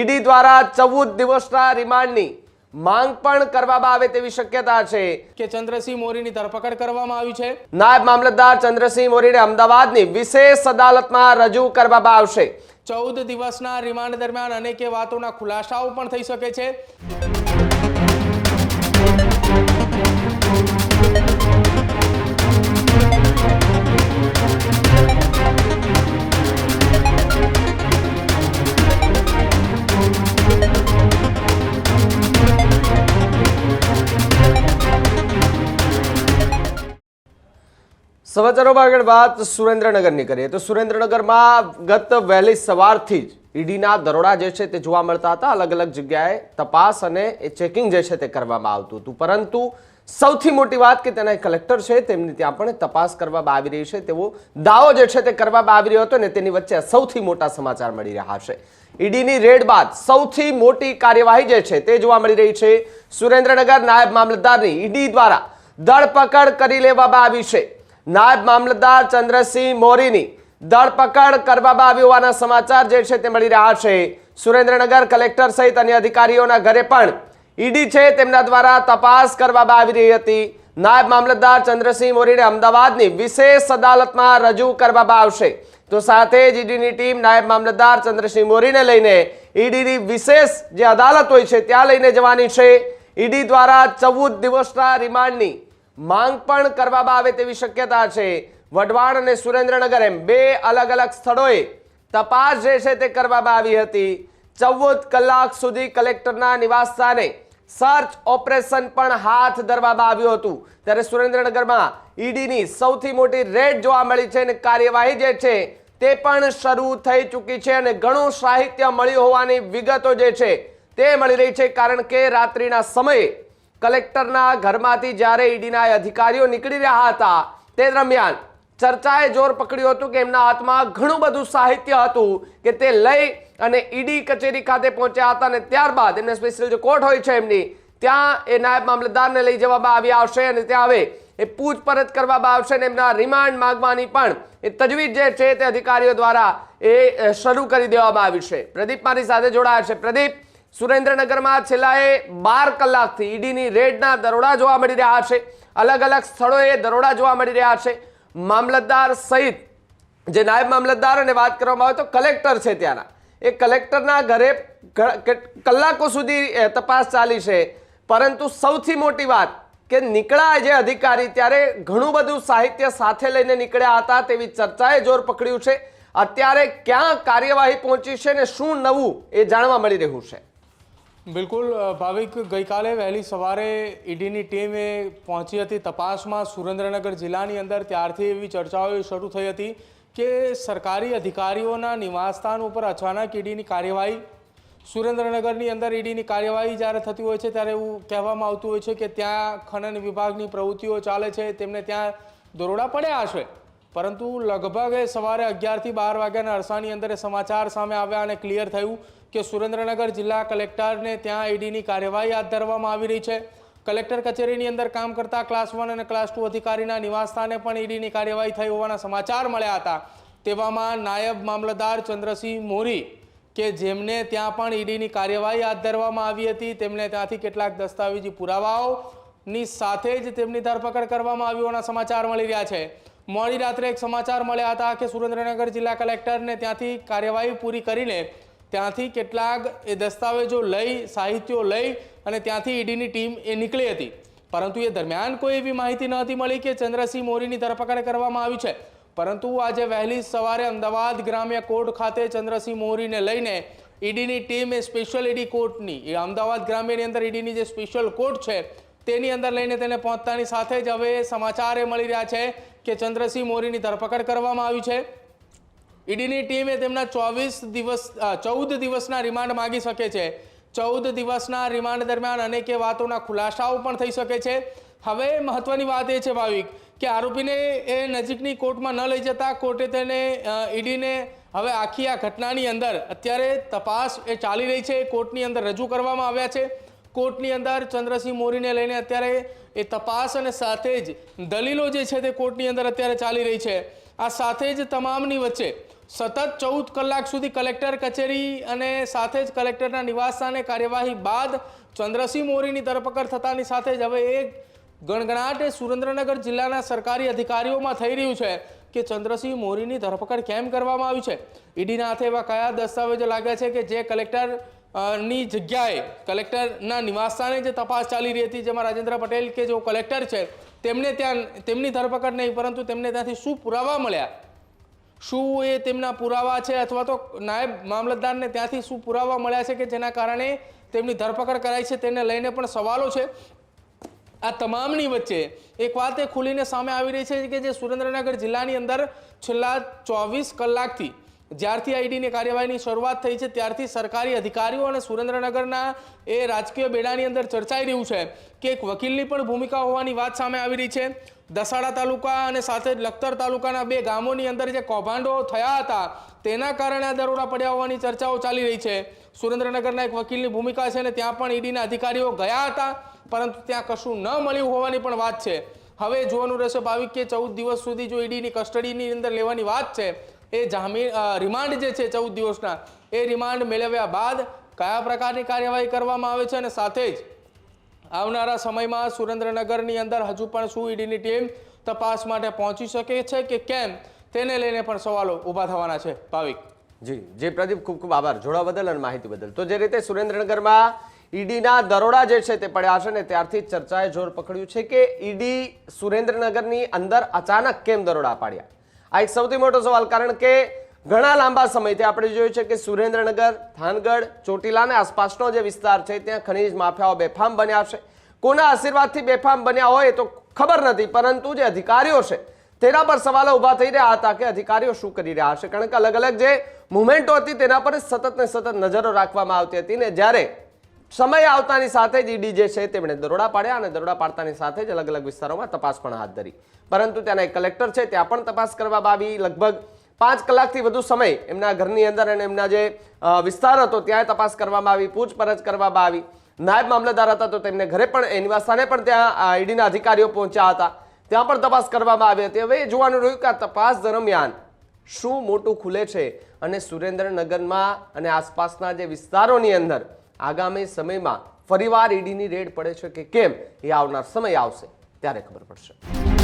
ED દ્વારા ચૌદ દિવસના રિમાન્ડની માંગ પણ કરવામાં આવે તેવી શક્યતા છે. કે ચંદ્રસિંહ મોરીની ધરપકડ કરવામાં આવી છે? નાયબ મામલતદાર ચંદ્રસિંહ મોરીને અમદાવાદની વિશેષ અદાલતમાં રજૂ કરવામાં આવશે. ચૌદ દિવસના રિમાન્ડ દરમિયાન અનેક વાતોના ખુલાસાઓ પણ થઈ શકે છે. સમાચારોમાં આગળ વાત સુરેન્દ્રનગરની કરીએ. તો સુરેન્દ્રનગરમાં ગત વહેલી સવારથી જ ઈડીના દરોડા જે છે તે જોવા મળતા હતા. અલગ અલગ જગ્યાએ તપાસ અને એ ચેકિંગ જે છે તે કરવામાં આવતું હતું. પરંતુ સૌથી મોટી વાત કે તેના કલેક્ટર છે, તેમની ત્યાં પણ તપાસ કરવામાં આવી રહી છે. તેવો દાવો જે છે તે કરવામાં આવી રહ્યો હતો ને તેની વચ્ચે સૌથી મોટા સમાચાર મળી રહ્યા છે. ઈડીની રેડ બાદ સૌથી મોટી કાર્યવાહી જે છે તે જોવા મળી રહી છે. સુરેન્દ્રનગર નાયબ મામલતદારની ઈડી દ્વારા ધરપકડ કરી લેવામાં આવી છે. નાયબ મામલતદાર ચંદ્રસિંહ મોરીની ધરપકડ કરવામાં આવી હોવાના સમાચાર જે છે તે મળી રહ્યા છે. સુરેન્દ્રનગર કલેક્ટર સહિત અન્ય અધિકારીઓના ઘરે પણ ઈડી છે તેમના દ્વારા તપાસ કરવામાં આવી રહી હતી. નાયબ મામલતદાર ચંદ્રસિંહ મોરીને અમદાવાદની વિશેષ અદાલતમાં રજૂ કરવામાં આવશે. તો સાથે જ ઈડીની ટીમ નાયબ મામલતદાર ચંદ્રસિંહ મોરીને લઈને ઈડીની વિશેષ જે અદાલત હોય છે, ત્યાં લઈને જવાની છે. ઈડી દ્વારા ચૌદ દિવસના રિમાન્ડની માંગ પણ કરવામાં આવે તેવી શક્યતા છે. વઢવાણ અને સુરેન્દ્રનગર એમ બે અલગ અલગ સ્થળોએ તપાસ જે છે તે કરવામાં આવી હતી. ચૌદ કલાક સુધી કલેક્ટરના નિવાસસ્થાને સર્ચ ઓપરેશન પણ હાથ ધરવામાં આવ્યું હતું. ત્યારે સુરેન્દ્રનગરમાં ઈડીની સૌથી મોટી રેડ જોવા મળી છે અને કાર્યવાહી જે છે તે પણ શરૂ થઈ ચૂકી છે અને ઘણું સાહિત્ય મળ્યું હોવાની વિગતો જે છે તે મળી રહી છે કારણ કે રાત્રિના સમયે કલેક્ટરના ઘરમાંથી જ્યારે ઈડીના અધિકારીઓ નીકળી રહ્યા હતા તે દરમિયાન ચર્ચાએ જોર પકડ્યું હતું કે એમના હાથમાં ઘણું બધું સાહિત્ય હતું કે તે લઈ અને ઈડી કચેરી ખાતે પહોંચ્યા હતા અને ત્યારબાદ એમને સ્પેશિયલ જે કોર્ટ હોય છે એમની, ત્યાં એ નાયબ મામલતદારને લઈ જવામાં આવી આવશે અને ત્યાં હવે એ પૂછપરછ કરવામાં આવશે અને એમના રિમાન્ડ માંગવાની પણ એ તજવીજ જે છે તે અધિકારીઓ દ્વારા એ શરૂ કરી દેવામાં આવી છે. પ્રદીપ મારી સાથે જોડાયા છે. પ્રદીપ સુરેન્દ્રનગરમાં છેલ્લા બાર કલાકથી ઈડીની રેડના દરોડા જોવા મળી રહ્યા છે. અલગ અલગ સ્થળોએ દરોડા જોવા મળી રહ્યા છે. મામલતદાર સહિત, જે નાયબ મામલતદાર અને વાત કરવામાં આવે તો કલેક્ટર છે ત્યાંના. એ કલેક્ટરના ઘરે કલાકો સુધી તપાસ ચાલી છે. પરંતુ સૌથી મોટી વાત કે નીકળ્યા જે અધિકારી ત્યારે ઘણું બધું સાહિત્ય સાથે લઈને નીકળ્યા હતા તેવી ચર્ચાએ જોર પકડ્યું છે. અત્યારે ક્યાં કાર્યવાહી પહોંચી છે ને શું નવું એ જાણવા મળી રહ્યું છે. બિલકુલ ભાવિક, ગઈકાલે વહેલી સવારે ઈડીની ટીમે પહોંચી હતી તપાસમાં સુરેન્દ્રનગર જિલ્લાની અંદર ત્યારથી એવી ચર્ચાઓ શરૂ થઈ હતી કે સરકારી અધિકારીઓના નિવાસસ્થાન ઉપર અચાનક ઈડીની કાર્યવાહી, સુરેન્દ્રનગરની અંદર ઈડીની કાર્યવાહી જ્યારે થતી હોય છે ત્યારે એવું કહેવામાં આવતું હોય છે કે ત્યાં ખનન વિભાગની પ્રવૃત્તિઓ ચાલે છે, તેમને ત્યાં દરોડા પડ્યા હશે. પરંતુ લગભગ સવારે અગિયારથી બાર વાગ્યાના અરસાની અંદર સમાચાર સામે આવ્યા અને ક્લિયર થયું કે સુરેન્દ્રનગર જિલ્લા કલેક્ટરને ત્યાં ઈડીની કાર્યવાહી હાથ ધરવામાં આવી રહી છે. કલેક્ટર કચેરીની અંદર કામ કરતા ક્લાસ વન અને ક્લાસ ટુ અધિકારીના નિવાસસ્થાને પણ ઈડીની કાર્યવાહી થઈ હોવાના સમાચાર મળ્યા હતા. તેવામાં નાયબ મામલતદાર ચંદ્રસિંહ મોરી કે જેમને ત્યાં પણ ઈડીની કાર્યવાહી હાથ ધરવામાં આવી હતી, તેમને ત્યાંથી કેટલાક દસ્તાવેજી પુરાવાઓની સાથે જ તેમની ધરપકડ કરવામાં આવી હોવાના સમાચાર મળી રહ્યા છે. મોડી રાત્રે એક સમાચાર મળ્યા હતા કે સુરેન્દ્રનગર જિલ્લા કલેક્ટરને ત્યાંથી કાર્યવાહી પૂરી કરીને ત્યાંથી કેટલાક એ દસ્તાવેજો લઈ, સાહિત્યો લઈ અને ત્યાંથી ઈડીની ટીમ એ નીકળી હતી. પરંતુ એ દરમિયાન કોઈ એવી માહિતી ન હતી મળી કે ચંદ્રસિંહ મોરીની ધરપકડ કરવામાં આવી છે. પરંતુ આજે વહેલી સવારે અમદાવાદ ગ્રામ્ય કોર્ટ ખાતે ચંદ્રસિંહ મોરીને લઈને ઈડીની ટીમ એ સ્પેશિયલ ઈડી કોર્ટની, એ અમદાવાદ ગ્રામ્યની અંદર ઈડીની જે સ્પેશિયલ કોર્ટ છે, તેની અંદર લઈને તેને પહોંચતાની સાથે જ હવે સમાચાર એ મળી રહ્યા છે કે ચંદ્રસિંહ મોરીની ધરપકડ કરવામાં આવી છે. ઈડીની ટીમે તેમના ચોવીસ દિવસ ચૌદ દિવસના રિમાન્ડ માંગી શકે છે. ચૌદ દિવસના રિમાન્ડ દરમિયાન અનેક વાતોના ખુલાસાઓ પણ થઈ શકે છે. હવે મહત્વની વાત એ છે, ભાવિક, કે આરોપીને એ નજીકની કોર્ટમાં ન લઈ જતા કોર્ટે તેને ઈડીને હવે આખી આ ઘટનાની અંદર અત્યારે તપાસ એ ચાલી રહી છે. કોર્ટની અંદર રજૂ કરવામાં આવ્યા છે. કોર્ટની અંદર ચંદ્રસિંહ મોરીને લઈને અત્યારે એ તપાસ અને સાથે જ દલીલો જે છે તે કોર્ટની અંદર અત્યારે ચાલી રહી છે. આ સાથે જ તમામની વચ્ચે સતત ચૌદ કલાક સુધી કલેક્ટર કચેરી અને સાથે જ કલેક્ટરના નિવાસસ્થાને કાર્યવાહી બાદ ચંદ્રસિંહ મોરીની ધરપકડ થતાની સાથે જ હવે એક ગણગણાટ એ સુરેન્દ્રનગર જિલ્લાના સરકારી અધિકારીઓમાં થઈ રહ્યું છે કે ચંદ્રસિંહ મોરીની ધરપકડ કેમ કરવામાં આવી છે? ઈડીના હાથે એવા કયા દસ્તાવેજો લાગ્યા છે કે જે કલેક્ટર ની જગ્યાએ કલેક્ટરના નિવાસસ્થાને જે તપાસ ચાલી રહી હતી, જેમાં રાજેન્દ્ર પટેલ કે જો કલેક્ટર છે, તેમને ત્યાં, તેમની ધરપકડ નહીં, પરંતુ તેમને ત્યાંથી શું પુરાવા મળ્યા? શું એ તેમના પુરાવા છે, અથવા તો નાયબ મામલતદારને ત્યાંથી શું પુરાવા મળ્યા છે કે જેના કારણે તેમની ધરપકડ કરાઈ છે, તેને લઈને પણ સવાલો છે. આ તમામની વચ્ચે એક વાત એ ખુલીને સામે આવી રહી છે કે જે સુરેન્દ્રનગર જિલ્લાની અંદર છેલ્લા ચોવીસ કલાકથી જ્યારથી આઈડીની કાર્યવાહીની શરૂઆત થઈ છે, ત્યારથી સરકારી અધિકારીઓ અને સુરેન્દ્રનગરના એ રાજકીય બેડાની અંદર ચર્ચાઈ રહ્યું છે કે એક વકીલની પણ ભૂમિકા હોવાની વાત સામે આવી રહી છે. દસાડા તાલુકા અને સાથે જ લખતર તાલુકાના બે ગામોની અંદર જે કૌભાંડો થયા હતા, તેના કારણે આ દરોડા પડ્યા હોવાની ચર્ચાઓ ચાલી રહી છે. સુરેન્દ્રનગરના એક વકીલની ભૂમિકા છે અને ત્યાં પણ ઈડીના અધિકારીઓ ગયા હતા, પરંતુ ત્યાં કશું ન મળ્યું હોવાની પણ વાત છે. હવે જોવાનું રહેશે ભાવિક કે ચૌદ દિવસ સુધી જો ઈડીની કસ્ટડીની અંદર લેવાની વાત છે એ જામીન રિમાન્ડ જે છે ચૌદ દિવસના, એ રિમાન્ડ મેળવ્યા બાદ કયા પ્રકારની કાર્યવાહી કરવામાં આવે છે અને સાથે જ આવનારા સમયમાં સુરેન્દ્રનગરની અંદર હજુ પણ શું ઈડીની ટીમ તપાસ માટે પહોંચી શકે છે કે કેમ, તેને લઈને પણ સવાલો ઊભા થવાના છે. ભાવિક. જી, જે, પ્રદીપ, ખૂબ ખૂબ આભાર. જોડા બદલ અને માહિતી બદલ. તો જે રીતે સુરેન્દ્રનગરમાં ઈડીના દરોડા જે છે તે પડ્યા છે ને ત્યારથી ચર્ચાએ જોર પકડ્યું છે કે ઈડી સુરેન્દ્રનગરની અંદર અચાનક કેમ દરોડા પાડ્યા? આ એક સૌથી મોટો સવાલ, કારણ કે ઘણા લાંબા સમયથી આપણે જોયું છે કે સુરેન્દ્રનગર, થાનગઢ ચોટીલા આસપાસનો જે વિસ્તાર છે, ત્યાં ખનીજ માફિયાઓ બેફામ બન્યા છે. કોના આશીર્વાદથી બેફામ બન્યા હોય તો ખબર નથી, પરંતુ જે અધિકારીઓ છે, તેના પર સવાલો ઊભા થઈ રહ્યા હતા કે અધિકારીઓ શું કરી રહ્યા હશે કારણ કે અલગ અલગ જે મુવમેન્ટો હતી, તેના પર સતત ને સતત નજરો રાખવામાં આવતી હતી ને જ્યારે સમય આવતાની સાથે જ ઈડી જે છે તેમણે દરોડા પાડ્યા અને દરોડા પાડતાની સાથે જ અલગ અલગ વિસ્તારોમાં તપાસ પણ હાથ ધરી. પરંતુ ત્યાંના એક કલેક્ટર છે, ત્યાં પણ તપાસ કરવામાં આવી લગભગ પાંચ કલાકથી વધુ સમય એમના ઘરની અંદર અને એમના જે વિસ્તાર હતો ત્યાં તપાસ કરવામાં આવી, પૂછપરછ કરવામાં આવી નાયબ મામલતદાર હતા તો તેમને ઘરે પણ એ નિવાસસ્થાને પણ ત્યાં ઈડીના અધિકારીઓ પહોંચ્યા હતા. ત્યાં પણ તપાસ કરવામાં આવી હતી. હવે એ જોવાનું રહ્યું કે આ તપાસ દરમિયાન શું મોટું ખુલે છે અને સુરેન્દ્રનગરમાં અને આસપાસના જે વિસ્તારોની અંદર આગામી સમયમાં ફરીવાર ઈડીની રેડ પડે છે કે કેમ એ આવનાર સમય આવશે ત્યારે ખબર પડશે.